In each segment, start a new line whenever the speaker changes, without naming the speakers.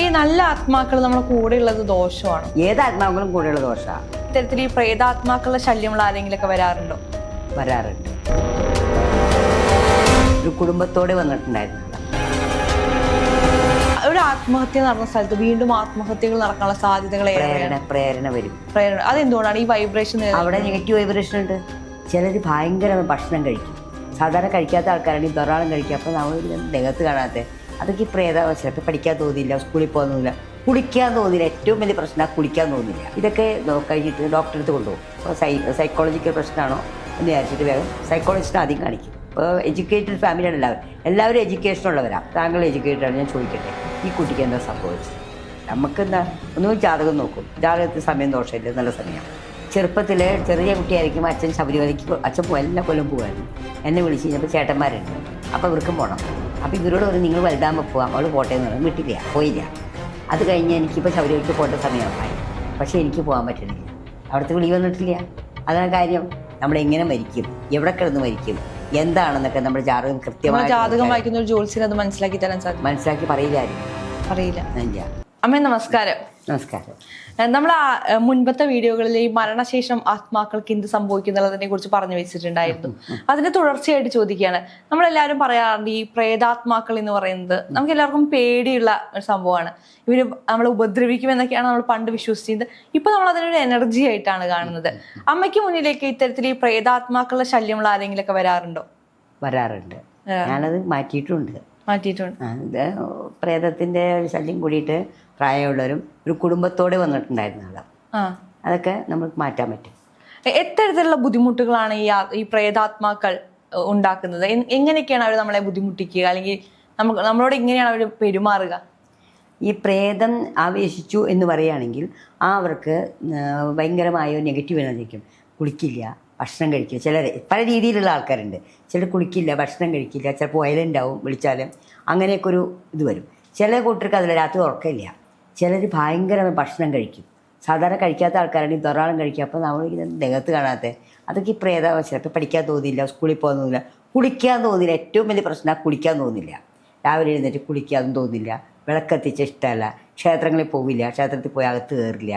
ഈ നല്ല ആത്മാക്കൾ നമ്മുടെ കൂടെ ഉള്ളത് ദോഷമാണ്?
ഏത് ആത്മാക്കളും കൂടെയുള്ള ദോഷമാണ്
ഇത്തരത്തിൽ ഈ പ്രേതാത്മാക്കളുടെ ശല്യങ്ങൾ ആരെങ്കിലും ഒക്കെ വരാറുണ്ടോ?
വരാറുണ്ട്. ഒരു കുടുംബത്തോടെ വന്നിട്ടുണ്ടായിരുന്നു.
ഒരു ആത്മഹത്യ നടന്ന സ്ഥലത്ത് വീണ്ടും ആത്മഹത്യകൾ നടക്കാനുള്ള സാധ്യതകൾ ഏറെയാണ്
പ്രേരണ പ്രേരണ വരും.
പ്രേരണ. അതെന്തുകൊണ്ടാണ് ഈ വൈബ്രേഷൻ
അവിടെ നെഗറ്റീവ് വൈബ്രേഷൻ ഉണ്ട്. ചിലർ ഭയങ്കര ഭക്ഷണം കഴിക്കും. സാധാരണ കഴിക്കാത്ത ആൾക്കാരാണ് ഈ ധാരാളം കഴിക്കുക. അപ്പോൾ നമ്മൾ ദേഹത്ത് കാണാത്ത അതൊക്കെ പ്രേതാവസ്ഥ ഇപ്പം പഠിക്കാൻ തോന്നില്ല സ്കൂളിൽ പോകാൻ തോന്നില്ല കുളിക്കാൻ തോന്നില്ല ഏറ്റവും വലിയ പ്രശ്നം കുളിക്കാൻ തോന്നില്ല ഇതൊക്കെ കഴിഞ്ഞിട്ട് ഡോക്ടറെ അടുത്ത് കൊണ്ടുപോകും. സൈ സൈക്കോളജിക്കൽ പ്രശ്നമാണോ എന്ന് വിചാരിച്ചിട്ട് വേഗം സൈക്കോളജിസ്റ്റ് ആദ്യം കാണിക്കും. ഇപ്പോൾ എഡ്യൂക്കേറ്റഡ് ഫാമിലിയാണ് എല്ലാവരും. എല്ലാവരും എഡ്യൂക്കേഷൻ ഉള്ളവരാണ് താങ്കൾ എഡ്യൂക്കേറ്റഡ് ആണ്. ഞാൻ ചോദിക്കട്ടെ ഈ കുട്ടിക്ക് എന്താ സംഭവിച്ചത്? നമുക്കെന്താ ഒന്നും ജാതകം നോക്കും. ജാതകത്തിൽ സമയം ദോഷമില്ല. നല്ല സമയമാണ്. ചെറുപ്പത്തിൽ ചെറിയ കുട്ടിയായിരിക്കും അച്ഛൻ ശബരിമലയ്ക്ക് അച്ഛൻ എല്ലാ കൊല്ലം പോകുമായിരുന്നു എന്നെ വിളിച്ച് കഴിഞ്ഞപ്പോൾ ചേട്ടന്മാരുണ്ട്. അപ്പോൾ ഇവർക്കും പോകണം അപ്പോൾ ഇവരോട് പറഞ്ഞു നിങ്ങൾ വലുതാകുമ്പോൾ പോകാം അവൾ പോട്ടെ എന്ന് പറഞ്ഞു. വിട്ടില്ല പോയില്ല. അത് കഴിഞ്ഞ് എനിക്കിപ്പോൾ ശബരിമലയ്ക്ക് പോകേണ്ട സമയമായി. പക്ഷേ എനിക്ക് പോകാൻ പറ്റുന്നില്ല അവിടുത്തെ വിളി വന്നിട്ടില്ല. അതാണ് കാര്യം. നമ്മൾ എങ്ങനെ മരിക്കും? എവിടെ കിടന്ന് മരിക്കും? എന്താണെന്നൊക്കെ നമ്മുടെ ജാതകം കൃത്യമായി
ജാതകം വായിക്കുന്ന ഒരു ജോത്സ്യന് അത് മനസ്സിലാക്കി തരാൻ സാധിക്കും.
മനസ്സിലാക്കി പറയില്ല പറയില്ല.
അമ്മ നമസ്കാരം.
നമസ്കാരം.
നമ്മൾ മുൻപത്തെ വീഡിയോകളിൽ ഈ മരണശേഷം ആത്മാക്കൾക്ക് എന്ത് സംഭവിക്കുന്നുള്ളതിനെ കുറിച്ച് പറഞ്ഞു വെച്ചിട്ടുണ്ടായിരുന്നു. അതിന്റെ തുടർച്ചയായിട്ട് ചോദിക്കുകയാണ്. നമ്മളെല്ലാവരും പറയാറുണ്ട് ഈ പ്രേതാത്മാക്കൾ എന്ന് പറയുന്നത് നമുക്ക് എല്ലാവർക്കും പേടിയുള്ള ഒരു സംഭവമാണ്. ഇവർ നമ്മളെ ഉപദ്രവിക്കും എന്നൊക്കെയാണ് നമ്മൾ പണ്ട് വിശ്വസിച്ചത് ഇപ്പൊ നമ്മൾ അതിനൊരു എനർജി ആയിട്ടാണ് കാണുന്നത്. അമ്മയ്ക്ക് മുന്നിലേക്ക് ഇത്തരത്തിൽ ഈ പ്രേതാത്മാക്കളുടെ ശല്യങ്ങൾ ആരെങ്കിലും ഒക്കെ വരാറുണ്ടോ.
വരാറുണ്ട് ഞാനത് മാറ്റിയിട്ടുണ്ട്.
മാറ്റിയിട്ടുണ്ട്.
പ്രേതത്തിന്റെ ഒരു ശല്യം കൂടിയിട്ട് പ്രായമുള്ളവരും ഒരു കുടുംബത്തോടെ വന്നിട്ടുണ്ടായിരുന്നു ആളാണ്
ആ.
അതൊക്കെ നമുക്ക് മാറ്റാൻ പറ്റും.
എത്തരത്തിലുള്ള ബുദ്ധിമുട്ടുകളാണ് ഈ ഈ പ്രേതാത്മാക്കൾ ഉണ്ടാക്കുന്നത്? എങ്ങനെയൊക്കെയാണ് അവർ നമ്മളെ ബുദ്ധിമുട്ടിക്കുക? അല്ലെങ്കിൽ നമുക്ക് നമ്മളോട് എങ്ങനെയാണ് അവർ പെരുമാറുക?
ഈ പ്രേതം ആവേശിച്ചു എന്ന് പറയുകയാണെങ്കിൽ ആ അവർക്ക് ഭയങ്കരമായ നെഗറ്റീവ് എനർജിക്കും കുളിക്കില്ല ഭക്ഷണം കഴിക്കില്ല. ചിലർ പല രീതിയിലുള്ള ആൾക്കാരുണ്ട്. ചിലർ കുളിക്കില്ല ഭക്ഷണം കഴിക്കില്ല. ചിലപ്പോൾ വയലന്റ് ആവും വിളിച്ചാലും. അങ്ങനെയൊക്കെ ഒരു ഇത് വരും. ചില കൂട്ടർക്ക് അതിൽ രാത്രി ഉറക്കമില്ല. ചിലർ ഭയങ്കരമായി ഭക്ഷണം കഴിക്കും. സാധാരണ കഴിക്കാത്ത ആൾക്കാരാണെങ്കിൽ ധാരാളം കഴിക്കുക. അപ്പോൾ നമ്മൾ ഇങ്ങനെ ദേഹത്ത് കാണാത്ത അതൊക്കെ ഈ പ്രേതാവസ്ഥ ചിലപ്പോൾ പഠിക്കാൻ തോന്നിയില്ല സ്കൂളിൽ പോകാൻ തോന്നില്ല കുളിക്കാൻ തോന്നില്ല ഏറ്റവും വലിയ പ്രശ്നം കുളിക്കാൻ തോന്നില്ല രാവിലെ എഴുന്നേറ്റ് കുളിക്കാതും തോന്നില്ല വിളക്കത്തിച്ച ഇഷ്ടമല്ല. ക്ഷേത്രങ്ങളിൽ പോവില്ല. ക്ഷേത്രത്തിൽ പോയി അകത്ത് കയറില്ല.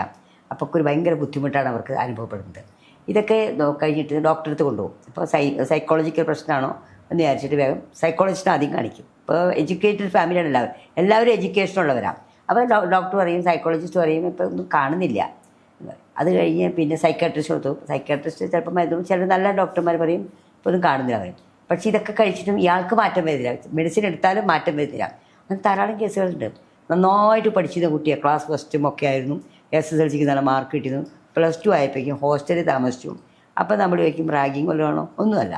അപ്പോൾ ഒരു ഭയങ്കര ബുദ്ധിമുട്ടാണ് അവർക്ക് അനുഭവപ്പെടുന്നത്. ഇതൊക്കെ കഴിഞ്ഞിട്ട് ഡോക്ടറെ അടുത്ത് കൊണ്ടുപോകും. ഇപ്പോൾ സൈ സൈക്കോളജിക്കൽ പ്രശ്നമാണോ എന്ന് വിചാരിച്ചിട്ട് വേഗം സൈക്കോളജിസ്റ്റിനെ ആദ്യം കാണിക്കും. ഇപ്പോൾ എഡ്യൂക്കേറ്റഡ് ഫാമിലിയാണ് എല്ലാവരും. എല്ലാവരും എഡ്യൂക്കേഷൻ ഉള്ളവരാണ് അപ്പോൾ ഡോക്ടർ പറയും സൈക്കോളജിസ്റ്റ് പറയും ഇപ്പോൾ ഒന്നും കാണുന്നില്ല. അത് കഴിഞ്ഞ് പിന്നെ സൈക്കാട്രിസ്റ്റ് കൊടുത്തു. സൈക്കാട്രിസ്റ്റ് ചിലപ്പോൾ മരുന്നും ചില നല്ല ഡോക്ടർമാർ പറയും ഇപ്പോൾ ഒന്നും കാണുന്നില്ല പറയും. പക്ഷേ ഇതൊക്കെ കഴിച്ചിട്ടും ഇയാൾക്ക് മാറ്റം വരുന്നില്ല. മെഡിസിൻ എടുത്താലും മാറ്റം വരുന്നില്ല. അങ്ങനെ ധാരാളം കേസുകളുണ്ട്. നന്നായിട്ട് പഠിച്ചിരുന്ന കുട്ടിയെ. ക്ലാസ് ഫസ്റ്റും ഒക്കെ ആയിരുന്നു. എസ് എസ് എൽ സിക്ക് നല്ല മാർക്ക് കിട്ടിയിരുന്നു. പ്ലസ് ടു ആയപ്പോഴേക്കും ഹോസ്റ്റലിൽ താമസിച്ചു. അപ്പോൾ നമ്മൾ ചോദിക്കും റാഗിങ് വല്ലതാണോ ഒന്നുമല്ല.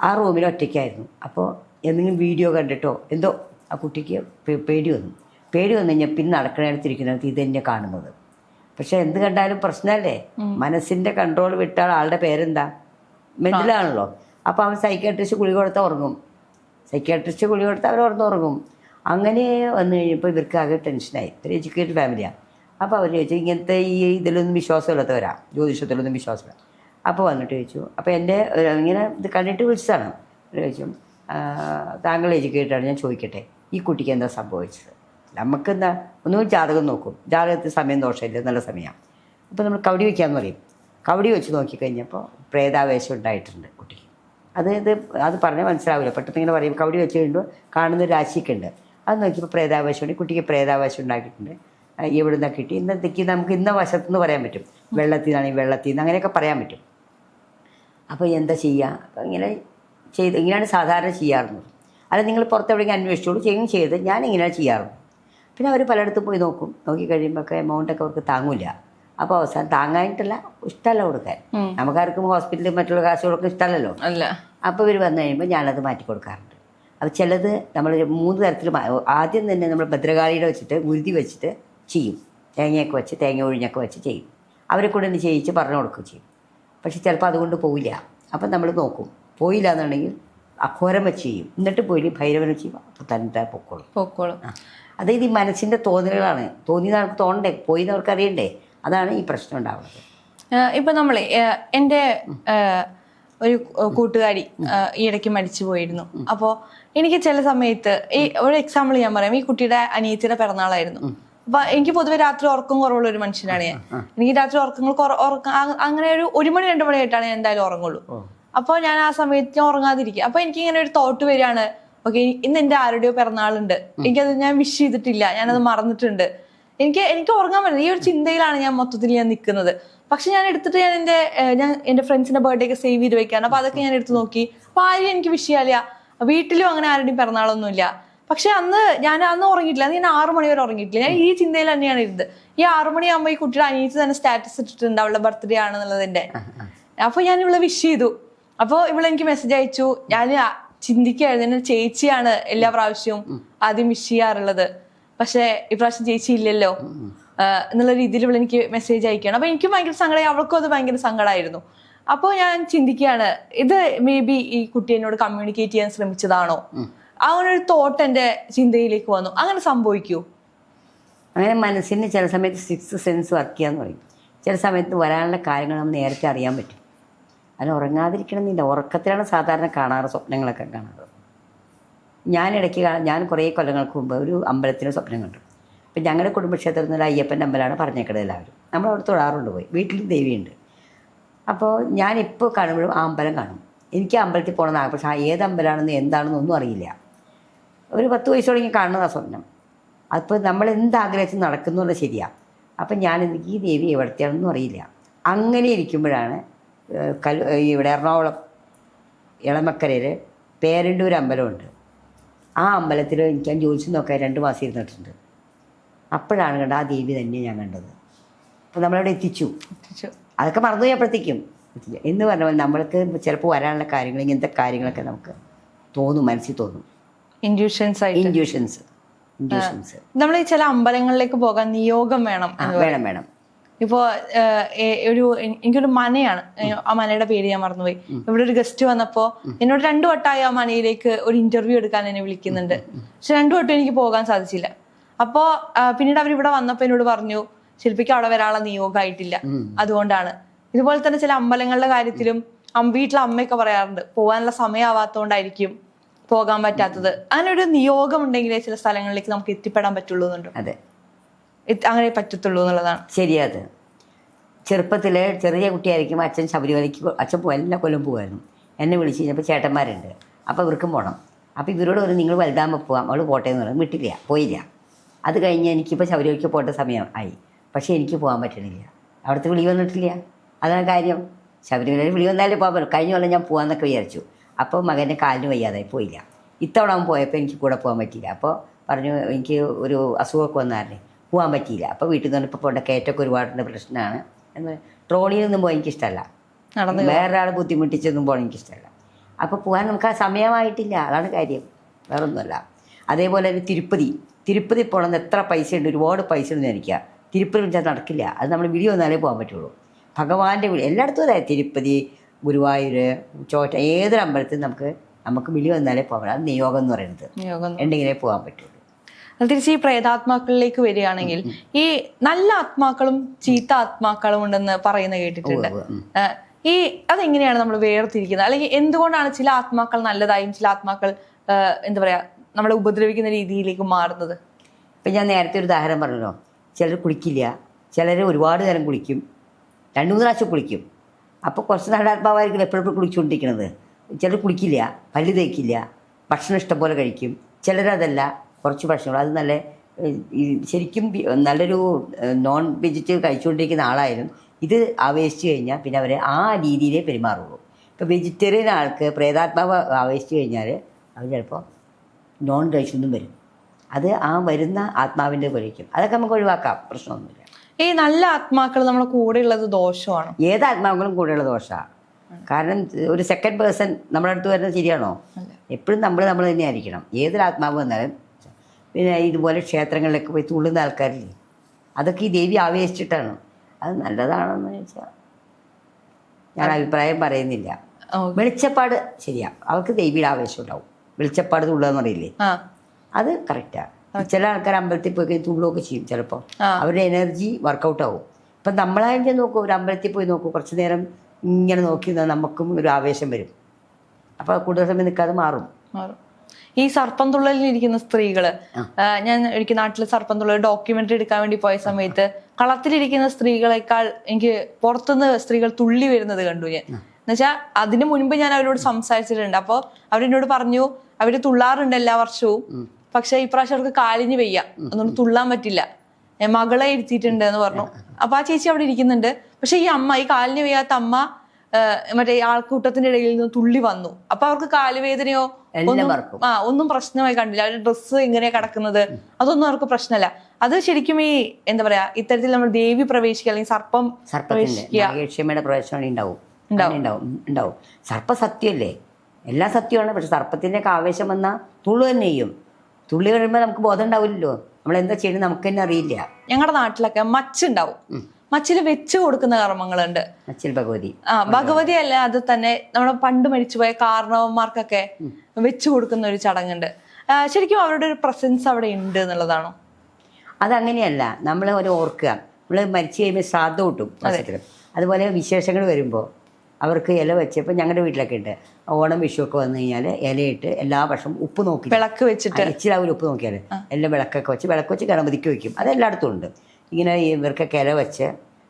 ആ റൂമിൽ ഒറ്റയ്ക്കായിരുന്നു. അപ്പോൾ എന്തെങ്കിലും വീഡിയോ കണ്ടിട്ടോ? എന്തോ? ആ കുട്ടിക്ക് പേടി വന്നു. പേടി വന്നു കഴിഞ്ഞാൽ പിന്നെ നടക്കണടുത്തിരിക്കുന്നത് ഇത് തന്നെ കാണുന്നത്. പക്ഷെ എന്ത് കണ്ടാലും പ്രശ്നമല്ലേ മനസ്സിന്റെ കൺട്രോൾ വിട്ടാൽ ആളുടെ പേരെന്താ? മെന്റലാണല്ലോ അപ്പോൾ അവൻ സൈക്കാട്രിസ്റ്റ് ഗുളിക കൊടുത്താൽ ഉറങ്ങും. സൈക്കാട്രിസ്റ്റ് ഗുളിക കൊടുത്താൽ അവർ ഉറന്ന് ഉറങ്ങും. അങ്ങനെ വന്നു കഴിഞ്ഞപ്പോൾ ഇവർക്ക് ആകെ ടെൻഷനായി ഒരു എഡ്യൂക്കേറ്റഡ് ഫാമിലിയാണ് അപ്പോൾ അവർ ചോദിച്ചു ഇങ്ങനത്തെ ഈ ഇതിലൊന്നും വിശ്വാസമില്ലാത്തവരാ? ജ്യോതിഷത്തിലൊന്നും വിശ്വാസമില്ല. അപ്പോൾ വന്നിട്ട് ചോദിച്ചു അപ്പോൾ എന്റെ ഇങ്ങനെ ഇത് കണ്ടിട്ട് വിളിച്ചതാണ്. ചോദിച്ചു "ആ, താങ്കൾ എഡ്യൂക്കേറ്റഡാണ് ഞാൻ ചോദിക്കട്ടെ. ഈ കുട്ടിക്ക് എന്താ സംഭവിച്ചത്? നമുക്കെന്താ? ഒന്നും ജാതകം നോക്കും. ജാതകത്തിൽ സമയം ദോഷമില്ല. നല്ല സമയമാണ്. അപ്പോൾ നമ്മൾ കവടി വയ്ക്കാമെന്ന് പറയും. കവടി വെച്ച് നോക്കിക്കഴിഞ്ഞപ്പോൾ പ്രേതാവേശം ഉണ്ടായിട്ടുണ്ട് കുട്ടിക്ക്. അത് ഇത് അത് പറഞ്ഞാൽ മനസ്സിലാവില്ല. പെട്ടെന്ന് ഇങ്ങനെ പറയും. കവടി വെച്ച് കഴിയുമ്പോൾ കാണുന്ന രാശിയൊക്കെ ഉണ്ട്. അത് നോക്കിയപ്പോൾ പ്രേതാവേശമുണ്ട് കുട്ടിക്ക് പ്രേതാവേശം ഉണ്ടാക്കിയിട്ടുണ്ട്. എവിടെ നിന്നാണ് കിട്ടി. ഇന്നത്തേക്ക് നമുക്ക് ഇന്ന വശത്തു നിന്ന് പറയാൻ പറ്റും. വെള്ളത്തിൽ നിന്നാണെങ്കിൽ വെള്ളത്തിൽ നിന്ന് അങ്ങനെയൊക്കെ പറയാൻ പറ്റും. അപ്പോൾ എന്താ ചെയ്യുക ഇങ്ങനെ ചെയ്ത് ഇങ്ങനെയാണ് സാധാരണ ചെയ്യാറുള്ളത്. അല്ല നിങ്ങൾ പുറത്തെവിടെയെങ്കിലും അന്വേഷിച്ചോളൂ. ചെയ്യും ചെയ്ത്. ഞാൻ ഇങ്ങനെയാണ് ചെയ്യാറുള്ളത്. പിന്നെ അവർ പലയിടത്തും പോയി നോക്കും. നോക്കി കഴിയുമ്പോഴൊക്കെ എമൗണ്ടൊക്കെ അവർക്ക് താങ്ങൂല. അപ്പോൾ അവസാനം താങ്ങാനായിട്ടല്ല ഇഷ്ടമല്ല കൊടുക്കാൻ. നമുക്കാർക്കും ഹോസ്പിറ്റലിൽ മറ്റുള്ള കാശ് കൊടുക്കാൻ ഇഷ്ടമല്ലല്ലോ.
അല്ല.
അപ്പോൾ ഇവർ വന്നു കഴിയുമ്പോൾ ഞാനത് മാറ്റി കൊടുക്കാറുണ്ട്. അപ്പോൾ ചിലത് നമ്മൾ മൂന്ന് തരത്തിൽ ആദ്യം തന്നെ നമ്മൾ ഭദ്രകാളിയുടെ വെച്ചിട്ട് ഗുരുതി വെച്ചിട്ട് ചെയ്യും. തേങ്ങയൊക്കെ വെച്ച് തേങ്ങ ഒഴിഞ്ഞൊക്കെ വെച്ച് ചെയ്യും. അവരെ കൂടെ ഒന്ന് ചെയ്യിച്ച് പറഞ്ഞു കൊടുക്കുകയും ചെയ്യും. പക്ഷെ ചിലപ്പോൾ അതുകൊണ്ട് പോവില്ല. അപ്പം നമ്മൾ നോക്കും. പോയില്ല എന്നുണ്ടെങ്കിൽ അഘോരം വെച്ച് ചെയ്യും. എന്നിട്ട് പോയി ഭൈരവനെ ചെയ്യും. അപ്പോൾ തന്നെ പൊക്കോളും.
പൊക്കോളും.
അതായത് ഈ മനസ്സിന്റെ തോന്നലുകളാണ്. തോന്നിയത് നമുക്ക് തോന്നണ്ടേ? പോയി അവർക്ക് അറിയണ്ടേ? അതാണ് ഈ പ്രശ്നം ഉണ്ടാവുന്നത്.
ഇപ്പം നമ്മൾ എന്റെ ഒരു കൂട്ടുകാരി ഈ ഇടയ്ക്ക് മരിച്ചു പോയിരുന്നു. അപ്പോൾ എനിക്ക് ചില സമയത്ത് ഈ ഒരു എക്സാമ്പിൾ ഞാൻ പറയാം. ഈ കുട്ടിയുടെ അനിയത്തിയുടെ പിറന്നാളായിരുന്നു. അപ്പൊ എനിക്ക് പൊതുവെ രാത്രി ഉറക്കം കുറവുള്ള ഒരു മനുഷ്യനാണ് ഞാൻ. എനിക്ക് രാത്രി ഉറക്കങ്ങൾ അങ്ങനെ ഒരു ഒരു മണി രണ്ട് മണിയായിട്ടാണ് ഞാൻ എന്തായാലും ഉറങ്ങുള്ളൂ. അപ്പോൾ ഞാൻ ആ സമയത്ത് ഞാൻ ഉറങ്ങാതിരിക്കും അപ്പൊ എനിക്ക് ഇങ്ങനെ ഒരു തോട്ട് വരികയാണ്. ഓക്കെ ഇന്ന് എന്റെ ആരുടെയോ പിറന്നാളുണ്ട്. എനിക്കത് ഞാൻ വിഷ് ചെയ്തിട്ടില്ല. ഞാനത് മറന്നിട്ടുണ്ട്. എനിക്ക് എനിക്ക് ഉറങ്ങാൻ പറ്റില്ല. ഈ ഒരു ചിന്തയിലാണ് ഞാൻ മൊത്തത്തിൽ ഞാൻ നിൽക്കുന്നത്. പക്ഷെ ഞാൻ എടുത്തിട്ട് ഞാൻ എന്റെ ഞാൻ എന്റെ ഫ്രണ്ട്സിന്റെ ബർത്ത്ഡേ ഒക്കെ സേവ് ചെയ്ത് വെക്കാണ്. അപ്പൊ അതൊക്കെ ഞാൻ എടുത്ത് നോക്കി. അപ്പൊ ആരും എനിക്ക് വിഷ് ചെയ്യാല്ല വീട്ടിലും അങ്ങനെ ആരുടെയും പിറന്നാളൊന്നുമില്ല. പക്ഷെ അന്ന് ഞാൻ അന്ന് ഉറങ്ങിയിട്ടില്ല. അന്ന് ഞാൻ ആറു മണി വരെ ഉറങ്ങിയിട്ടില്ല. ഞാൻ ഈ ചിന്തയിൽ തന്നെയാണ് ഇരുന്നത്. ഈ ആറു മണിയാകുമ്പോൾ ഈ കുട്ടിയുടെ അനിയത്ത് തന്നെ സ്റ്റാറ്റസ് ഇട്ടിട്ടുണ്ട് അവളുടെ ബർത്ത്ഡേ ആണെന്നുള്ളതിന്റെ. അപ്പൊ ഞാൻ ഇവളെ വിഷ് ചെയ്തു. അപ്പൊ ഇവളെനിക്ക് മെസ്സേജ് അയച്ചു. ഞാൻ ചിന്തിക്കായിരുന്നു ചേച്ചിയാണ് എല്ലാ പ്രാവശ്യവും ആദ്യം വിഷ് ചെയ്യാറുള്ളത്. പക്ഷെ ഇപ്രാവശ്യം ചേച്ചി ഇല്ലല്ലോ. എന്നുള്ള രീതിയിൽ ഇവൾ എനിക്ക് മെസ്സേജ് അയക്കുകയാണ്. അപ്പൊ എനിക്കും ഭയങ്കര സങ്കടമായി. അവൾക്കും അത് ഭയങ്കര സങ്കടമായിരുന്നു. അപ്പോൾ ഞാൻ ചിന്തിക്കുകയാണ് ഇത് മേ ബി ഈ കുട്ടി എന്നോട് കമ്മ്യൂണിക്കേറ്റ് ചെയ്യാൻ ശ്രമിച്ചതാണോ? അങ്ങനെ ഒരു തോട്ട് എന്റെ ചിന്തയിലേക്ക് വന്നു. അങ്ങനെ സംഭവിക്കൂ.
അങ്ങനെ മനസ്സിന് ചില സമയത്ത് സിക്സ് സെൻസ് വർക്ക് ചെയ്യാന്ന് പറയും. ചില സമയത്ത് വരാനുള്ള കാര്യങ്ങൾ നമ്മൾ നേരത്തെ അറിയാൻ പറ്റും. അതിന് ഉറങ്ങാതിരിക്കണമെന്നില്ല ഉറക്കത്തിലാണ് സാധാരണ കാണാറ് സ്വപ്നങ്ങളൊക്കെ കാണാറ്. ഞാൻ ഇടയ്ക്ക് ഞാൻ കുറേ കൊല്ലങ്ങൾക്ക് മുമ്പ് ഒരു അമ്പലത്തിന് സ്വപ്നം കണ്ടു അപ്പം ഞങ്ങളുടെ കുടുംബക്ഷേത്രത്തിൽ നിന്നുള്ള അയ്യപ്പന്റെ അമ്പലമാണ് പറഞ്ഞേക്കണത് എല്ലാവരും. നമ്മൾ അവിടെ തൊഴാറുണ്ട് പോയി. വീട്ടിൽ ദേവിയുണ്ട്. അപ്പോൾ ഞാനിപ്പോൾ കാണുമ്പോഴും ആ അമ്പലം കാണും. എനിക്ക് അമ്പലത്തിൽ പോകണമെന്നാണ് പക്ഷേ ആ ഏത് അമ്പലമാണെന്ന് എന്താണെന്ന് ഒന്നും അറിയില്ല. ഒരു പത്ത് വയസ്സ് തുടങ്ങി ആ സ്വപ്നം. അപ്പോൾ നമ്മൾ എന്ത് ആഗ്രഹിച്ച് നടക്കുന്നുള്ളത് ശരിയാണ് അപ്പം ഞാൻ എനിക്ക് ഈ ദേവി എവിടത്തെയാണെന്നും അറിയില്ല. അങ്ങനെ ഇരിക്കുമ്പോഴാണ് ഈ ഇവിടെ എറണാകുളം ഇളമക്കരയിൽ പേരണ്ടൂർ അമ്പലമുണ്ട്. ആ അമ്പലത്തിൽ എനിക്ക് ഞാൻ ജോലിച്ചു നോക്കാൻ രണ്ട് മാസം ഇരുന്നിട്ടുണ്ട്. അപ്പോഴാണ് കണ്ട ആ ദേവി തന്നെ ഞാൻ കണ്ടത്. അപ്പോൾ നമ്മളവിടെ എത്തിച്ചു. എത്തിച്ചു. അതൊക്കെ മറന്നു പോയപ്പോഴത്തേക്കും എന്ന് പറഞ്ഞാൽ നമ്മൾക്ക് ചിലപ്പോൾ വരാനുള്ള കാര്യങ്ങൾ ഇങ്ങനത്തെ കാര്യങ്ങളൊക്കെ നമുക്ക് തോന്നും മനസ്സിൽ തോന്നും.
ഇൻഡ്യൂഷൻസ്
ഇൻഡ്യൂഷൻസ് ഇൻഡ്യൂഷൻസ്
നമ്മൾ ചില അമ്പലങ്ങളിലേക്ക് പോകാൻ നിയോഗം വേണം
വേണം വേണം.
ഇപ്പോ ഒരു എനി- എനിക്കൊരു മനയാണ്. ആ മനയുടെ പേര് ഞാൻ മറന്നുപോയി. ഇവിടെ ഒരു ഗസ്റ്റ് വന്നപ്പോ എന്നോട് രണ്ടു വട്ടമായി ആ മനയിലേക്ക് ഒരു ഇന്റർവ്യൂ എടുക്കാൻ എന്നെ വിളിക്കുന്നുണ്ട്. പക്ഷെ രണ്ടു വട്ടം എനിക്ക് പോകാൻ സാധിച്ചില്ല. അപ്പോ പിന്നീട് അവർ ഇവിടെ വന്നപ്പോ എന്നോട് പറഞ്ഞു ശില്പിക്ക് അവിടെ വരാനുള്ള നിയോഗമായിട്ടില്ല അതുകൊണ്ടാണ്. ഇതുപോലെ തന്നെ ചില അമ്പലങ്ങളുടെ കാര്യത്തിലും വീട്ടിലെ അമ്മയൊക്കെ പറയാറുണ്ട് പോകാനുള്ള സമയമാവാത്തോണ്ടായിരിക്കും പോകാൻ പറ്റാത്തത്. അങ്ങനെ ഒരു നിയോഗം ഉണ്ടെങ്കിലേ ചില സ്ഥലങ്ങളിലേക്ക് നമുക്ക് എത്തിപ്പെടാൻ പറ്റുള്ളൂ എന്നുണ്ട്.
അതെ.
അങ്ങനെ പറ്റത്തുള്ളൂ എന്നുള്ളതാണ്.
ശരിയത് ചെറുപ്പത്തിൽ ചെറിയ കുട്ടിയായിരിക്കുമ്പോൾ അച്ഛൻ ശബരിമലയ്ക്ക് അച്ഛൻ എല്ലാ കൊല്ലം പോകുമായിരുന്നു എന്നെ വിളിച്ച് കഴിഞ്ഞപ്പോൾ ചേട്ടന്മാരുണ്ട്. അപ്പോൾ ഇവർക്കും പോകണം അപ്പോൾ ഇവരോട് ഒരു നിങ്ങൾ വലുതാകുമ്പോൾ പോകാം അവൾ പോട്ടെ എന്ന് പറഞ്ഞു. വിട്ടില്ല. പോയില്ല. അത് കഴിഞ്ഞ് എനിക്കിപ്പോൾ ശബരിമലയ്ക്ക് പോകേണ്ട സമയം ആയി. പക്ഷേ എനിക്ക് പോകാൻ പറ്റണില്ല. അവിടുത്തെ വിളി വന്നിട്ടില്ല. അതാണ് കാര്യം. ശബരിമലയിൽ വിളി വന്നാലേ പോകാൻ പറ്റും. കഴിഞ്ഞ കൊല്ലം ഞാൻ പോകാമെന്നൊക്കെ വിചാരിച്ചു. അപ്പോൾ മകന്റെ കാലിന് വയ്യാതായി പോയില്ല. ഇത്തവണ അവൻ പോയപ്പോൾ എനിക്ക് കൂടെ പോകാൻ പറ്റിയില്ല. അപ്പോൾ പറഞ്ഞു എനിക്ക് ഒരു അസുഖമൊക്കെ വന്നാലേ പോകാൻ പറ്റിയില്ല. അപ്പോൾ വീട്ടിൽ നിന്ന് ഇപ്പോൾ പോകേണ്ട കയറ്റമൊക്കെ ഒരുപാടുണ്ട് പ്രശ്നമാണ്. എന്ന് ട്രോളിയിലൊന്നും പോകാൻ എനിക്കിഷ്ടമല്ല.
നടന്നു
വേറൊരാളെ ബുദ്ധിമുട്ടിച്ചൊന്നും പോകാൻ എനിക്കിഷ്ടമല്ല. അപ്പോൾ പോകാൻ നമുക്ക് ആ സമയമായിട്ടില്ല. അതാണ് കാര്യം. വേറൊന്നുമല്ല. അതേപോലെ തന്നെ തിരുപ്പതി. തിരുപ്പതി പോകണമെന്ന് എത്ര പൈസ ഉണ്ട് ഒരുപാട് പൈസ ഉണ്ട് എനിക്ക്. തിരുപ്പതി വിളിച്ചാൽ നടക്കില്ല. അത് നമ്മൾ വിളി വന്നാലേ പോകാൻ പറ്റുള്ളൂ. ഭഗവാന്റെ വിളി എല്ലായിടത്തും അതായത് തിരുപ്പതി ഗുരുവായൂർ ചോറ്റ ഏതൊരു അമ്പലത്തിൽ നമുക്ക് നമുക്ക് വിളി വന്നാലേ പോകാൻ പറ്റും അത് നിയോഗം എന്ന് പറയുന്നത്.
നിയോഗം.
ഉണ്ടെങ്കിലേ പോകാൻ
അത് തിരിച്ച് ഈ പ്രേതാത്മാക്കളിലേക്ക് വരികയാണെങ്കിൽ ഈ നല്ല ആത്മാക്കളും ചീത്ത ആത്മാക്കളും ഉണ്ടെന്ന് പറയുന്ന കേട്ടിട്ടുണ്ട്. ഈ അതെങ്ങനെയാണ് നമ്മൾ വേർതിരിക്കുന്നത്? അല്ലെങ്കിൽ എന്തുകൊണ്ടാണ് ചില ആത്മാക്കൾ നല്ലതായും ചില ആത്മാക്കൾ എന്താ പറയാ നമ്മളെ ഉപദ്രവിക്കുന്ന രീതിയിലേക്ക് മാറുന്നത്?
ഇപ്പം ഞാൻ നേരത്തെ ഒരു ഉദാഹരണം പറഞ്ഞല്ലോ. ചിലർ കുളിക്കില്ല ചിലർ ഒരുപാട് നേരം കുളിക്കും രണ്ട് മൂന്ന് പ്രാവശ്യം കുളിക്കും അപ്പോൾ കുറച്ച് നാൾ ആത്മാവായിരിക്കും എപ്പോഴും കുളിച്ചുകൊണ്ടിരിക്കുന്നത് ചിലർ കുളിക്കില്ല പല്ല് തേക്കില്ല ഭക്ഷണം ഇഷ്ടംപോലെ കഴിക്കും. ചിലരതല്ല കുറച്ച് ഭക്ഷണം അത് നല്ല ശരിക്കും നല്ലൊരു നോൺ വെജിറ്റ് കഴിച്ചുകൊണ്ടിരിക്കുന്ന ആളായാലും ഇത് ആവേശിച്ചു കഴിഞ്ഞാൽ പിന്നെ അവരെ ആ രീതിയിലേ പെരുമാറുള്ളൂ. ഇപ്പോൾ വെജിറ്റേറിയൻ ആൾക്ക് പ്രേതാത്മാവ് ആവേശിച്ചു കഴിഞ്ഞാൽ അവർ ചിലപ്പോൾ നോൺ കഴിച്ചൊന്നും വരും. അത് ആ വരുന്ന ആത്മാവിന്റെ പോലെയും അതൊക്കെ നമുക്ക് ഒഴിവാക്കാം. പ്രശ്നമൊന്നുമില്ല.
ഈ നല്ല ആത്മാക്കൾ നമ്മുടെ കൂടെ ഉള്ളത് ദോഷമാണ്?
ഏത് ആത്മാക്കളും കൂടെയുള്ള ദോഷമാണ് കാരണം ഒരു സെക്കൻഡ് പേഴ്സൺ നമ്മുടെ അടുത്ത് വരുന്നത് ശരിയാണോ? എപ്പോഴും നമ്മൾ നമ്മൾ തന്നെ ആയിരിക്കണം ഏതൊരു ആത്മാവ് വന്നാലും പിന്നെ ഇതുപോലെ ക്ഷേത്രങ്ങളിലൊക്കെ പോയി തുള്ളുന്ന ആൾക്കാരില്ലേ? അതൊക്കെ ഈ ദേവി ആവേശിച്ചിട്ടാണ്. അത് നല്ലതാണെന്ന് ചോദിച്ചാൽ ഞാൻ അഭിപ്രായം പറയുന്നില്ല. വെളിച്ചപ്പാട് ശരിയാ. അവൾക്ക് ദേവിയുടെ ആവേശം ഉണ്ടാവും. വെളിച്ചപ്പാട് തുള്ളുക പറയില്ലേ? അത് കറക്റ്റാണ് ചില ആൾക്കാർ അമ്പലത്തിൽ പോയി കഴിഞ്ഞാൽ തുള്ളുകയൊക്കെ ചെയ്യും ചിലപ്പോൾ അവരുടെ എനർജി വർക്കൗട്ട് ആവും. ഇപ്പം നമ്മളായിട്ട് നോക്കൂ ഒരു അമ്പലത്തിൽ പോയി നോക്കൂ കുറച്ച് നേരം ഇങ്ങനെ നോക്കി നമുക്കും ഒരു ആവേശം വരും. അപ്പോൾ കൂടുതൽ സമയം നിൽക്കാതെ മാറും.
മാറും. ഈ സർപ്പം തുള്ളലിൽ ഇരിക്കുന്ന സ്ത്രീകൾ ഞാൻ എനിക്ക് നാട്ടിൽ സർപ്പം തുള്ളൽ ഡോക്യുമെന്ററി എടുക്കാൻ വേണ്ടി പോയ സമയത്ത് കളത്തിലിരിക്കുന്ന സ്ത്രീകളെക്കാൾ എനിക്ക് പുറത്തുനിന്ന് സ്ത്രീകൾ തുള്ളി വരുന്നത് കണ്ടു ഞാൻ. എന്നുവെച്ചാൽ അതിനു മുൻപ് ഞാൻ അവരോട് സംസാരിച്ചിട്ടുണ്ട്. അപ്പോൾ അവരെന്നോട് പറഞ്ഞു അവർ തുള്ളാറുണ്ട് എല്ലാ വർഷവും പക്ഷെ ഇപ്രാവശ്യം അവർക്ക് കാലിന് വയ്യ. അതുകൊണ്ട് തുള്ളാൻ പറ്റില്ല. മകളെ ഇരുത്തിയിട്ടുണ്ട് എന്ന് പറഞ്ഞു. അപ്പൊ ആ ചേച്ചി അവിടെ ഇരിക്കുന്നുണ്ട്. പക്ഷെ ഈ അമ്മ ഈ കാലിന് വയ്യാത്ത അമ്മ മറ്റേ ആൾക്കൂട്ടത്തിന്റെ ഇടയിൽ നിന്ന് തുള്ളി വന്നു. അപ്പൊ അവർക്ക് കാലുവേദനയോ ആ ഒന്നും പ്രശ്നമായി കണ്ടില്ല. അവരുടെ ഡ്രസ്സ് ഇങ്ങനെ കിടക്കുന്നത് അതൊന്നും അവർക്ക് പ്രശ്നമല്ല. അത് ശരിക്കും ഈ എന്താ പറയാ ഇത്തരത്തിൽ നമ്മൾ ദേവി പ്രവേശിക്കുക അല്ലെങ്കിൽ സർപ്പം
സർപ്പത്തിന്റെ പ്രവേശനം ഉണ്ടാവും. ഉണ്ടാവും. ഉണ്ടാവും. സർപ്പ സത്യല്ലേ എല്ലാം സത്യമാണ്. പക്ഷെ സർപ്പത്തിന്റെ ഒക്കെ ആവേശം വന്നാൽ തുള്ളു തന്നെ ചെയ്യും. തുള്ളി വരുമ്പോൾ നമുക്ക് ബോധം ഉണ്ടാവില്ലല്ലോ. നമ്മൾ എന്താ ചെയ്യുന്നത്? നമുക്ക് തന്നെ അറിയില്ല.
ഞങ്ങളുടെ നാട്ടിലൊക്കെ മച്ചുണ്ടാവും മച്ചിൽ വെച്ച് കൊടുക്കുന്ന കർമ്മങ്ങളുണ്ട്.
മച്ചിൽ ഭഗവതി.
ആ ഭഗവതി അല്ല അത് തന്നെ നമ്മുടെ പണ്ട് മരിച്ചുപോയ കാരണവന്മാർക്കൊക്കെ വെച്ചു കൊടുക്കുന്ന ഒരു ചടങ്ങുണ്ട്. ശരിക്കും അവരുടെ ഒരു പ്രസൻസ് അവിടെ ഉണ്ട് എന്നുള്ളതാണോ?
അതങ്ങനെയല്ല നമ്മൾ ഒരു ഓർക്കുക. നമ്മൾ മരിച്ചു കഴിയുമ്പോൾ ശ്രാദ്ധ കൂട്ടും അതുപോലെ വിശേഷങ്ങൾ വരുമ്പോൾ അവർക്ക് ഇല വെച്ചപ്പോൾ ഞങ്ങളുടെ വീട്ടിലൊക്കെ ഉണ്ട് ഓണം വിഷുവൊക്കെ വന്നു കഴിഞ്ഞാൽ ഇലയിട്ട് എല്ലാ വർഷവും ഉപ്പ് നോക്കി.
വിളക്ക് വെച്ചിട്ട്.
ഇച്ചിരി അവർ ഉപ്പ് നോക്കിയാൽ എല്ലാം വിളക്കൊക്കെ വെച്ച് വിളക്ക് വെച്ച് ഗണപതിക്ക് വയ്ക്കും അതെല്ലായിടത്തും ഉണ്ട്. ഇങ്ങനെ ഇവർക്കൊക്കെ ഇല വെച്ച്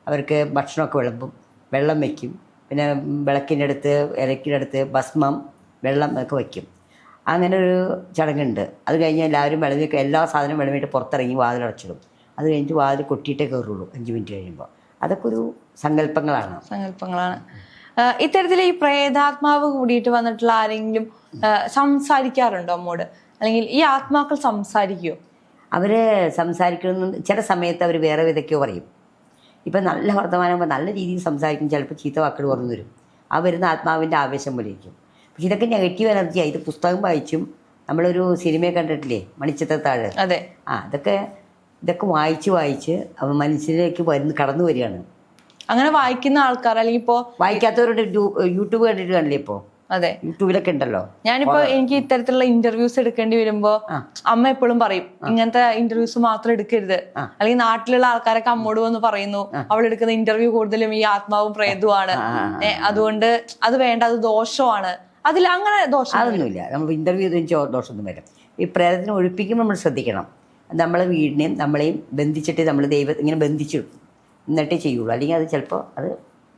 അവർക്ക് ഭക്ഷണമൊക്കെ വിളമ്പും. വെള്ളം വയ്ക്കും പിന്നെ വിളക്കിന്റെ അടുത്ത് ഇലക്കിന്റെ അടുത്ത് ഭസ്മം വെള്ളം ഒക്കെ വയ്ക്കും അങ്ങനെ ഒരു ചടങ്ങുണ്ട്. അത് കഴിഞ്ഞ് എല്ലാവരും വിളമ്പി എല്ലാ സാധനവും വിളമ്പിട്ട് പുറത്തിറങ്ങി വാതിലടച്ചിടും അത് കഴിഞ്ഞിട്ട് വാതിൽ കൊട്ടിയിട്ടേ കയറുള്ളൂ അഞ്ച് മിനിറ്റ് കഴിയുമ്പോൾ. അതൊക്കെ ഒരു സങ്കല്പങ്ങളാണ്.
സങ്കല്പങ്ങളാണ്. ഇത്തരത്തിൽ ഈ പ്രേതാത്മാവ് കൂടിയിട്ട് വന്നിട്ടുള്ള ആരെങ്കിലും സംസാരിക്കാറുണ്ടോ അമ്മോട്? അല്ലെങ്കിൽ ഈ ആത്മാക്കൾ സംസാരിക്കുമോ
അവർ സംസാരിക്കുന്ന ചില സമയത്ത് അവർ വേറെ വിധയ്ക്കോ പറയും. ഇപ്പം നല്ല വർത്തമാനം നല്ല രീതിയിൽ സംസാരിക്കും ചിലപ്പോൾ ചീത്ത വാക്കുകൾ പറഞ്ഞു വരും. ആ വരുന്ന ആത്മാവിന്റെ ആവേശം പോലെ ഇരിക്കും. പക്ഷെ ഇതൊക്കെ നെഗറ്റീവ് എനർജിയാണ് ഇത് പുസ്തകം വായിച്ചും നമ്മളൊരു സിനിമയെ കണ്ടിട്ടില്ലേ? മണിച്ചിത്രത്താഴ്
അതെ.
ആ അതൊക്കെ ഇതൊക്കെ വായിച്ച് വായിച്ച് അവ മനസ്സിലേക്ക് വരുന്ന കടന്നു വരികയാണ്.
അങ്ങനെ വായിക്കുന്ന ആൾക്കാർ അല്ലെങ്കിൽ ഇപ്പോൾ
വായിക്കാത്തവരുടെ യൂട്യൂബ് കണ്ടിട്ട് കണ്ടില്ലേ ഇപ്പോൾ
അതെ.
യൂട്യൂബിലൊക്കെ ഉണ്ടല്ലോ.
ഞാനിപ്പോ എനിക്ക് ഇത്തരത്തിലുള്ള ഇന്റർവ്യൂസ് എടുക്കേണ്ടി വരുമ്പോ അമ്മ എപ്പോഴും പറയും ഇങ്ങനത്തെ ഇന്റർവ്യൂസ് മാത്രം എടുക്കരുത്. അല്ലെങ്കിൽ നാട്ടിലുള്ള ആൾക്കാരൊക്കെ അമ്മോട് വന്ന് പറയുന്നു അവൾ എടുക്കുന്ന ഇന്റർവ്യൂ കൂടുതലും ഈ ആത്മാവും പ്രേതവുമാണ് അതുകൊണ്ട് അത് വേണ്ട അത് ദോഷമാണ്. അതിൽ അങ്ങനെ ദോഷം
അതൊന്നുമില്ല. നമ്മൾ ഇന്റർവ്യൂ ദോഷമൊന്നും വരും ഈ പ്രേതത്തിനെ ഒഴിപ്പിക്കുമ്പോൾ നമ്മൾ ശ്രദ്ധിക്കണം. നമ്മളെ വീടിനെയും നമ്മളെയും ബന്ധിച്ചിട്ട് നമ്മൾ ദൈവം ഇങ്ങനെ ബന്ധിച്ചിടും എന്നിട്ടേ ചെയ്യുള്ളൂ. അല്ലെങ്കിൽ അത് ചിലപ്പോൾ അത്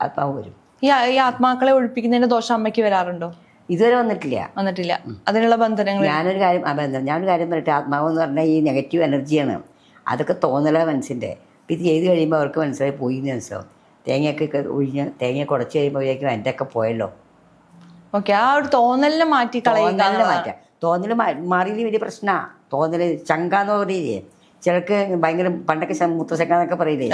ആത്മാവ് വരും.
ഈ ഈ ആത്മാക്കളെ ഒഴിപ്പിക്കുന്നതിന്റെ ദോഷം അമ്മയ്ക്ക് വരാറുണ്ടോ?
ഇതുവരെ വന്നിട്ടില്ല.
വന്നിട്ടില്ല. അതിനുള്ള ബന്ധനങ്ങൾ
ഞാനൊരു കാര്യം ആ ബന്ധം. ഞാനൊരു കാര്യം പറഞ്ഞിട്ട് ആത്മാവ് എന്ന് പറഞ്ഞാൽ ഈ നെഗറ്റീവ് എനർജിയാണ്. അതൊക്കെ തോന്നല മനസ്സിന്റെ ഇത് ചെയ്ത് കഴിയുമ്പോൾ അവർക്ക് മനസ്സിലായി പോയി എന്ന് മനസ്സിലാവും. തേങ്ങയൊക്കെ ഒഴിഞ്ഞ് തേങ്ങ കുടച്ച് കഴിയുമ്പോൾ വിചാരിക്കും എന്റെ ഒക്കെ പോയല്ലോ.
ഓക്കെ ആ ഒരു തോന്നലിനെ മാറ്റി കളയുക
തോന്നലിന്. മാറ്റാം. തോന്നൽ മാറിയില്ല വലിയ പ്രശ്നമാണ് തോന്നൽ ചങ്കാന്ന് പറയില്ലേ ചിലർക്ക് ഭയങ്കര പണ്ടൊക്കെ മുത്തശ്ശക്കാന്നൊക്കെ പറയില്ലേ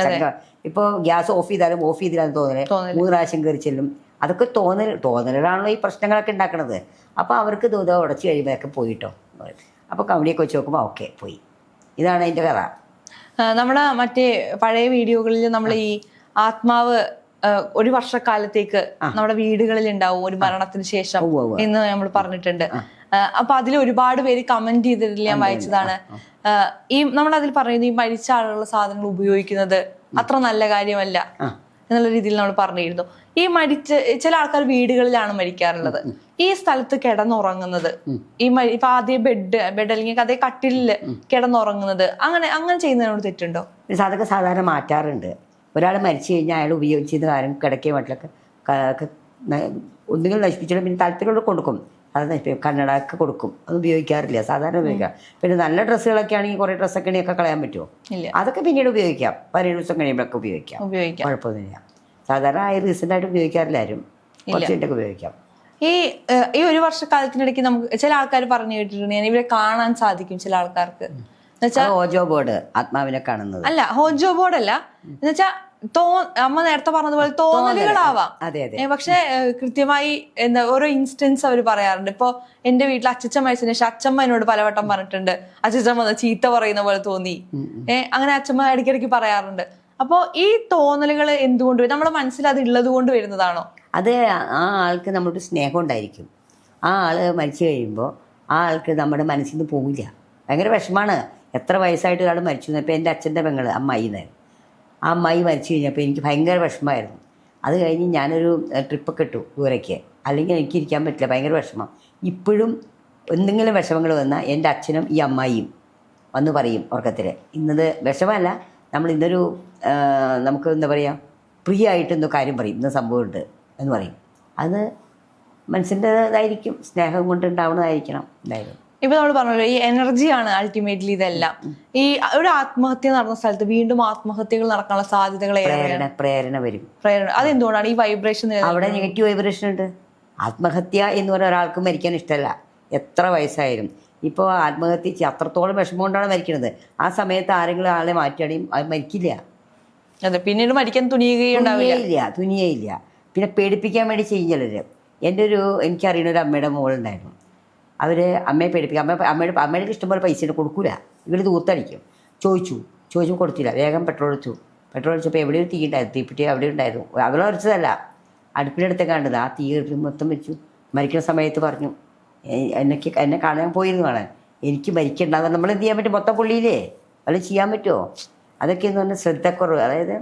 ഇപ്പോൾ ഗ്യാസ് ഓഫ് ചെയ്താലും ഓഫ് ചെയ്തില്ലാന്ന് തോന്നലേ. മൂന്ന് പ്രാവശ്യം കയറി ചെല്ലും. അതൊക്കെ തോന്നൽ തോന്നലാണല്ലോ ഈ പ്രശ്നങ്ങളൊക്കെ ഉണ്ടാക്കണത്. അപ്പോൾ അവർക്ക് ദൂത ഉടച്ചു കഴിയുമ്പോഴൊക്കെ പോയിട്ടോ. അപ്പോൾ കവടിയൊക്കെ വെച്ച് നോക്കുമ്പോൾ ഓക്കെ പോയി. ഇതാണ് അതിന്റെ കഥ.
നമ്മുടെ മറ്റേ പഴയ വീഡിയോകളിൽ നമ്മൾ ഈ ആത്മാവ് ഒരു വർഷക്കാലത്തേക്ക് നമ്മുടെ വീടുകളിൽ ഉണ്ടാവും. ഒരു മരണത്തിന് ശേഷം. എന്ന് നമ്മൾ പറഞ്ഞിട്ടുണ്ട്. അപ്പൊ അതിൽ ഒരുപാട് പേര് കമന്റ് ചെയ്തിട്ടില്ല ഞാൻ വായിച്ചതാണ്. ഈ നമ്മൾ അതിൽ പറയുന്നത് ഈ മരിച്ച ആളുകളുടെ സാധനങ്ങൾ ഉപയോഗിക്കുന്നത് അത്ര നല്ല കാര്യമല്ല എന്നുള്ള രീതിയിൽ നമ്മൾ പറഞ്ഞിരുന്നു. ഈ മരിച്ച ചില ആൾക്കാർ വീടുകളിലാണ് മരിക്കാറുള്ളത്. ഈ സ്ഥലത്ത് കിടന്നുറങ്ങുന്നത് ഈ മരി- ഇപ്പൊ ആദ്യം ബെഡ് ബെഡ് അല്ലെങ്കിൽ അതേ കട്ടിലിൽ കിടന്നുറങ്ങുന്നത് അങ്ങനെ അങ്ങനെ ചെയ്യുന്നതിനോട് തെറ്റുണ്ടോ?
അതൊക്കെ സാധാരണ മാറ്റാറുണ്ട്. ഒരാൾ മരിച്ചു കഴിഞ്ഞാൽ അയാൾ ഉപയോഗിച്ചിരുന്ന കാര്യം കിടക്കിയ ന- ഒന്നുകിൽ നശിപ്പിച്ചിട്ട് പിന്നെ താല്പര്യമുള്ള കൊടുക്കും. അത് കന്നഡക്ക് കൊടുക്കും. അത് ഉപയോഗിക്കാറില്ല. സാധാരണ ഉപയോഗിക്കാം. പിന്നെ നല്ല ഡ്രസ്സുകളൊക്കെ ആണെങ്കിൽ കുറേ ഡ്രസ്സൊക്കെ ആണെങ്കിൽ ഒക്കെ കളയാൻ പറ്റുമോ? അതൊക്കെ പിന്നീട് ഉപയോഗിക്കാം. പതിനേഴ് ദിവസം കഴിയുമ്പോഴൊക്കെ ഉപയോഗിക്കാം.
ഉപയോഗിക്കാം.
കുഴപ്പമൊന്നുമില്ല. സാധാരണ ആയി റീസെന്റ് ആയിട്ട് ഉപയോഗിക്കാറില്ല ആരും കുറച്ചിട്ടൊക്കെ ഉപയോഗിക്കാം.
ഈ ഈ ഒരു വർഷക്കാലത്തിനിടയ്ക്ക് നമുക്ക് ചില ആൾക്കാർ പറഞ്ഞു കേട്ടിട്ടുണ്ട്. ഞാൻ ഇവരെ കാണാൻ സാധിക്കും ചില ആൾക്കാർക്ക്.
ഹോജോ ബോർഡ് ആത്മാവിനെ കാണുന്നത്.
അല്ല ഹോജോ ബോർഡ് അല്ല എന്നുവെച്ചാ തോ അമ്മ നേരത്തെ പറഞ്ഞതുപോലെ തോന്നലുകളാവാം.
അതെ അതെ.
ഏ, പക്ഷെ കൃത്യമായി എന്താ ഓരോ ഇൻസ്റ്റൻസ് അവർ പറയാറുണ്ട്. ഇപ്പൊ എന്റെ വീട്ടിൽ അച്ഛൻ മരിച്ചതിന് ശേഷം അച്ഛമ്മ എന്നോട് പലവട്ടം പറഞ്ഞിട്ടുണ്ട്. അച്ഛമ്മ ചീത്ത പറയുന്ന പോലെ തോന്നി. ഏഹ് അങ്ങനെ അച്ഛമ്മ ഇടയ്ക്കിടയ്ക്ക് പറയാറുണ്ട്. അപ്പോ ഈ തോന്നലുകൾ എന്തുകൊണ്ട് വരും? നമ്മുടെ മനസ്സിൽ അത് ഉള്ളത് കൊണ്ട് വരുന്നതാണോ?
അത് ആ ആൾക്ക് നമ്മളോട് സ്നേഹം ഉണ്ടായിരിക്കും. ആ ആൾ മരിച്ചു കഴിയുമ്പോൾ ആ ആൾക്ക് നമ്മുടെ മനസ്സിൽ നിന്ന് പോവില്ല. ഭയങ്കര വിഷമാണ്. എത്ര വയസ്സായിട്ട് ഒരാൾ മരിച്ചു. ഇപ്പം എന്റെ അച്ഛന്റെ പെങ്ങൾ അമ്മായി എന്നായിരുന്നു ആ അമ്മായി മരിച്ചു കഴിഞ്ഞപ്പോൾ എനിക്ക് ഭയങ്കര വിഷമമായിരുന്നു. അത് കഴിഞ്ഞ് ഞാനൊരു ട്രിപ്പൊക്കെ ഇട്ടു ദൂരേക്ക്. അല്ലെങ്കിൽ എനിക്ക് ഇരിക്കാൻ പറ്റില്ല ഭയങ്കര വിഷമം. ഇപ്പോഴും എന്തെങ്കിലും വിഷമങ്ങൾ വന്നാൽ എന്റെ അച്ഛനും ഈ അമ്മായിയും വന്ന് പറയും ഉറക്കത്തിൽ ഇന്നത് വിഷമമല്ല നമ്മൾ ഇന്നൊരു നമുക്ക് എന്താ പറയുക ഫ്രീ ആയിട്ട് എന്തോ കാര്യം പറയും ഇന്ന് സംഭവമുണ്ട് എന്ന് പറയും. അത് മനസ്സിന്റെതായിരിക്കും സ്നേഹം കൊണ്ട് ഉണ്ടാവുന്നതായിരിക്കണം എന്തായാലും.
ഇപ്പൊ നമ്മൾ പറഞ്ഞല്ലോ ഈ എനർജിയാണ് അൾട്ടിമേറ്റ്ലി ഇതെല്ലാം. ഈ ഒരു ആത്മഹത്യ നടന്ന സ്ഥലത്ത് വീണ്ടും ആത്മഹത്യകൾ നടക്കാനുള്ള സാധ്യതകൾ
പ്രേരണ പ്രേരണ വരും.
പ്രേരണ. അതെന്തുകൊണ്ടാണ് ഈ വൈബ്രേഷൻ
അവിടെ നെഗറ്റീവ് വൈബ്രേഷൻ ഉണ്ട്. ആത്മഹത്യ എന്ന് പറഞ്ഞ ഒരാൾക്ക് മരിക്കാൻ ഇഷ്ടമല്ല. എത്ര വയസ്സായാലും. ഇപ്പോൾ ആത്മഹത്യ അത്രത്തോളം വിഷമം കൊണ്ടാണ് മരിക്കുന്നത് ആ സമയത്ത് ആരെങ്കിലും ആളെ മാറ്റുകയാണെങ്കിൽ അത് മരിക്കില്ല.
അതെ പിന്നീട് മരിക്കാൻ തുനിയുകയുണ്ടാവില്ല.
തുനിയയില്ല പിന്നെ പേടിപ്പിക്കാൻ വേണ്ടി ചെയ്യും ചിലര് എന്റെ ഒരു എനിക്കറിയുന്ന ഒരു അമ്മയുടെ മോളുണ്ടായിരുന്നു. അവർ അമ്മയെ പേടിപ്പിക്കും. അമ്മ അമ്മയുടെ അമ്മയുടെ ഇഷ്ടംപോലെ പൈസ കൊടുക്കൂല. ഇവർ തൂത്തടിക്കും ചോദിച്ചു. ചോദിച്ചു കൊടുത്തില്ല. വേഗം പെട്രോൾ ഒഴിച്ചു പെട്രോൾ ഒഴിച്ചപ്പോൾ എവിടെ ഒരു തീ ഉണ്ടായിരുന്നു തീപ്പെട്ടി അവിടെ ഉണ്ടായിരുന്നു അവളെ ഉറച്ചതല്ല അടുപ്പിനടുത്ത് കണ്ടത്. ആ തീ മൊത്തം വെച്ചു. മരിക്കുന്ന സമയത്ത് പറഞ്ഞു എന്നൊക്കെ എന്നെ കാണാൻ പോയിരുന്നു കാണാൻ എനിക്ക് മരിക്കണ്ട നമ്മൾ എന്ത് ചെയ്യാൻ പറ്റും? മൊത്തം പുള്ളിയില്ലേ? അത് ചെയ്യാൻ പറ്റുമോ അതൊക്കെ എന്ന് പറഞ്ഞാൽ ശ്രദ്ധക്കുറവ്. അതായത്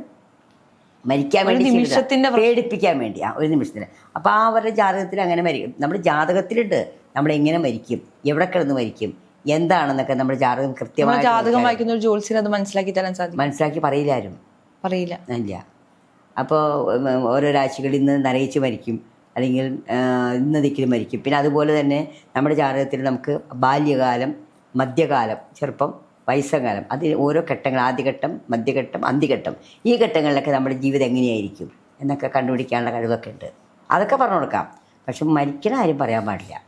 മരിക്കാൻ വേണ്ടി
നിമിഷത്തിന്റെ
പേടിപ്പിക്കാൻ വേണ്ടി. ആ ഒരു നിമിഷത്തിന് അപ്പോൾ ആ അവരുടെ ജാതകത്തിൽ അങ്ങനെ മരിക്കും നമ്മുടെ ജാതകത്തിലുണ്ട്. നമ്മൾ എങ്ങനെ മരിക്കും? എവിടെ കിടന്ന് മരിക്കും? എന്താണെന്നൊക്കെ നമ്മുടെ ജാതകം കൃത്യമായി
ജാതകം വായിക്കുന്ന ഒരു ജോത്സ്യന് അത് മനസ്സിലാക്കി തരാൻ സാധിക്കും.
മനസ്സിലാക്കി പറയില്ല ആരും.
പറയില്ല.
ഇല്ല. അപ്പോൾ ഓരോ രാശികളിൽ നിന്ന് നരയിച്ച് മരിക്കും. അല്ലെങ്കിൽ ഇന്ന് ദിക്കിൽ മരിക്കും. പിന്നെ അതുപോലെ തന്നെ നമ്മുടെ ജാതകത്തിൽ നമുക്ക് ബാല്യകാലം മധ്യകാലം ചെറുപ്പം വയസ്സകാലം അതിൽ ഓരോ ഘട്ടങ്ങൾ ആദ്യഘട്ടം മധ്യഘട്ടം അന്ത്യഘട്ടം ഈ ഘട്ടങ്ങളിലൊക്കെ നമ്മുടെ ജീവിതം എങ്ങനെയായിരിക്കും? എന്നൊക്കെ കണ്ടുപിടിക്കാനുള്ള കഴിവൊക്കെ ഉണ്ട്. അതൊക്കെ പറഞ്ഞു കൊടുക്കാം. പക്ഷെ മരിക്കണ ആരും പറയാൻ പാടില്ല.